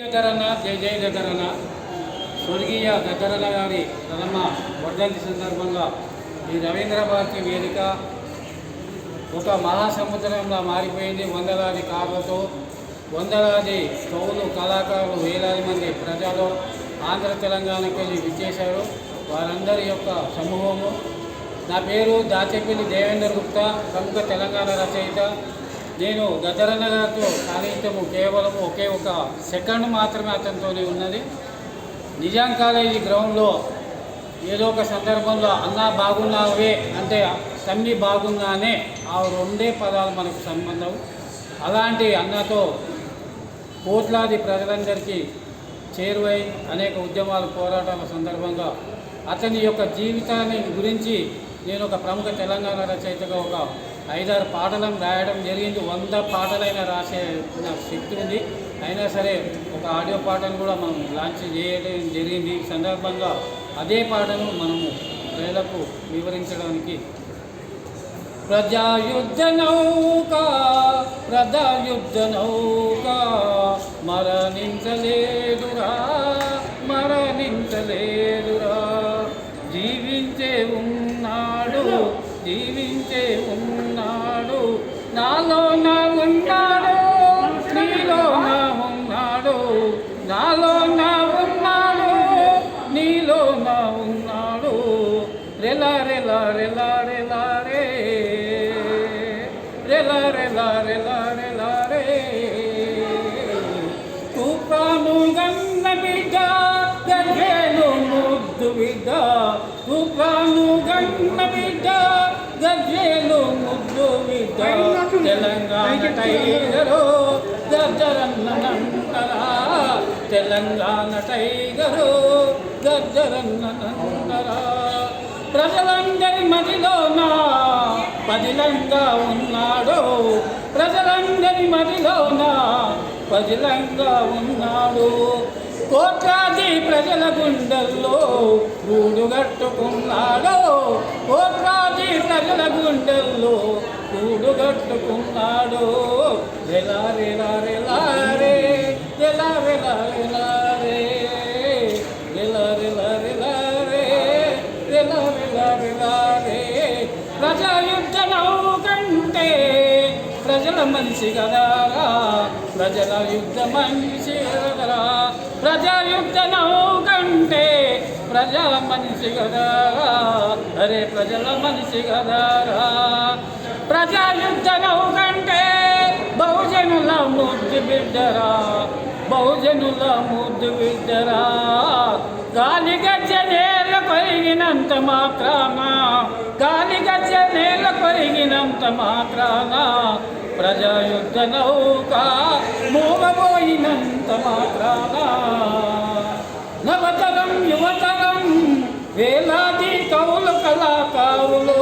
గద్దరన్న జై జయ గద్దరన్న స్వర్గీయ గద్దరన్న గారి ప్రథమ వర్ధంతి సందర్భంగా ఈ రవీంద్ర భారతి వేదిక ఒక మహాసముద్రంలా మారిపోయింది. వందలాది కార్లతో వందలాది కవులు కళాకారులు వేలాది మంది ప్రజలు ఆంధ్ర తెలంగాణకు వెళ్ళి విచ్చేశారు. వారందరి యొక్క సమూహము. నా పేరు దాచేపల్లి దేవేంద్ర గుప్తా ప్రముఖ తెలంగాణ రచయిత. నేను గజరన్న గారితో సాన్నిహిత్యము కేవలం ఒకే ఒక సెకండ్ మాత్రమే అతనితోనే ఉన్నది. నిజాం కాలేజీ గ్రౌండ్లో ఏదో ఒక సందర్భంలో అన్నా బాగున్నావే అంటే తమ్మి బాగున్నానే ఆ రెండే పదాలు మనకు సంబంధం. అలాంటి అన్నతో కోట్లాది ప్రజలందరికీ చేరువై అనేక ఉద్యమాలు పోరాటాల సందర్భంగా అతని యొక్క జీవితాన్ని గురించి నేను ఒక ప్రముఖ తెలంగాణ రచయితగా ఒక ఐదారు పాటలను రాయడం జరిగింది. వంద పాటలైనా రాసే శక్తి ఉంది. అయినా సరే ఒక ఆడియో పాటను కూడా మనం లాంచ్ చేయడం జరిగింది. ఈ సందర్భంగా అదే పాటను మనము ప్రజలకు వివరించడానికి ప్రజాయుద్ధ నౌక ప్రజాయుద్ధ నౌక మరణించలేదురా మరణించలేదురా జీవించే ఉన్నాడు. జీవించే ఉన్నాడు. నాలో నా ఉన్నాడు. నీలో నా ఉన్నాడు. నాలో నా ఉన్నాడు. నీలో నా ఉన్నాడు. రెల రెల రెల రెల రే. రెల రెల రెల రెల రే. తుఫాను గన్న బిడ్డ గర్భేను ముద్దు బిడ్డ. తుఫాను గన్న బిడ్డ గర్భేను ముద్దు తెలంగాణ టైగరు గర్జరన్న నంటరా తెలంగాణ టైగరు గర్జరన్న నంటరా ప్రజలందరి మదిలోన పదిలంగా ఉన్నాడు. ప్రజలందరి మదిలోన పదిలంగా ఉన్నాడు. కోట్లాది ప్రజల గుండెల్లో గూడుగట్టుకున్నాడు కోట్లాది ప్రజల గుండెల్లో గూడుగట్టుకున్నాడు రెలా రెలా రెలా రెలా. మనిషి కదారా ప్రజల యుద్ధ మనిషి కదరా ప్రజాయుద్ధ నౌకంటే ప్రజల మనిషి కదా. అరే ప్రజల మనిషి కదా ప్రజాయుద్ధ నౌకంటే బహుజనుల ముద్దు బిడ్డరా. బహుజనుల ముద్దు బిడ్డరా. గాలి గజ్జ నేల కొరిగినంత మాత్రాన. గాలి గజ్జ నేల కొరిగినంత మాత్రాన. ప్రజాయుద్ధ నౌక మూగబోయినంత మాత్రాన నవతరం యువతరం వేలాది కవులు కళాకారులు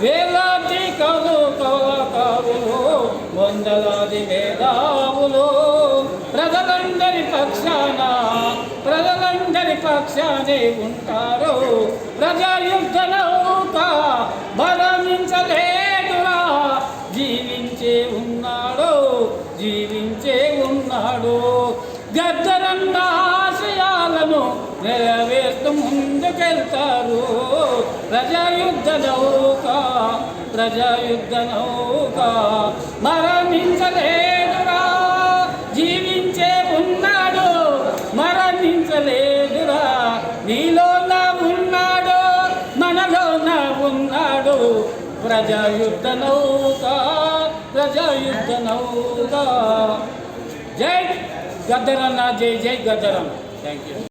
వేలాది కవులు కళాకారులు వందలాది వేదావులు ప్రజలందరి పక్షాన ప్రజలందరి పక్షానే ఉంటారు. ప్రజాయుద్ధ నౌక గద్దరన్న ఆశయాలను నెరవేర్తూ ముందుకెళ్తారు. ప్రజాయుద్ధ నౌక ప్రజాయుద్ధ నౌక. మరణించలేదురా జీవించే ఉన్నాడు. మరణించలేదురా నీలో నా ఉన్నాడు మనలో నా ఉన్నాడు. ప్రజాయుద్ధ నౌక ప్రజాయుద్ధ నౌక. జై గద్దరన్న జై జై గద్దరన్న థ్యాంక్ యూ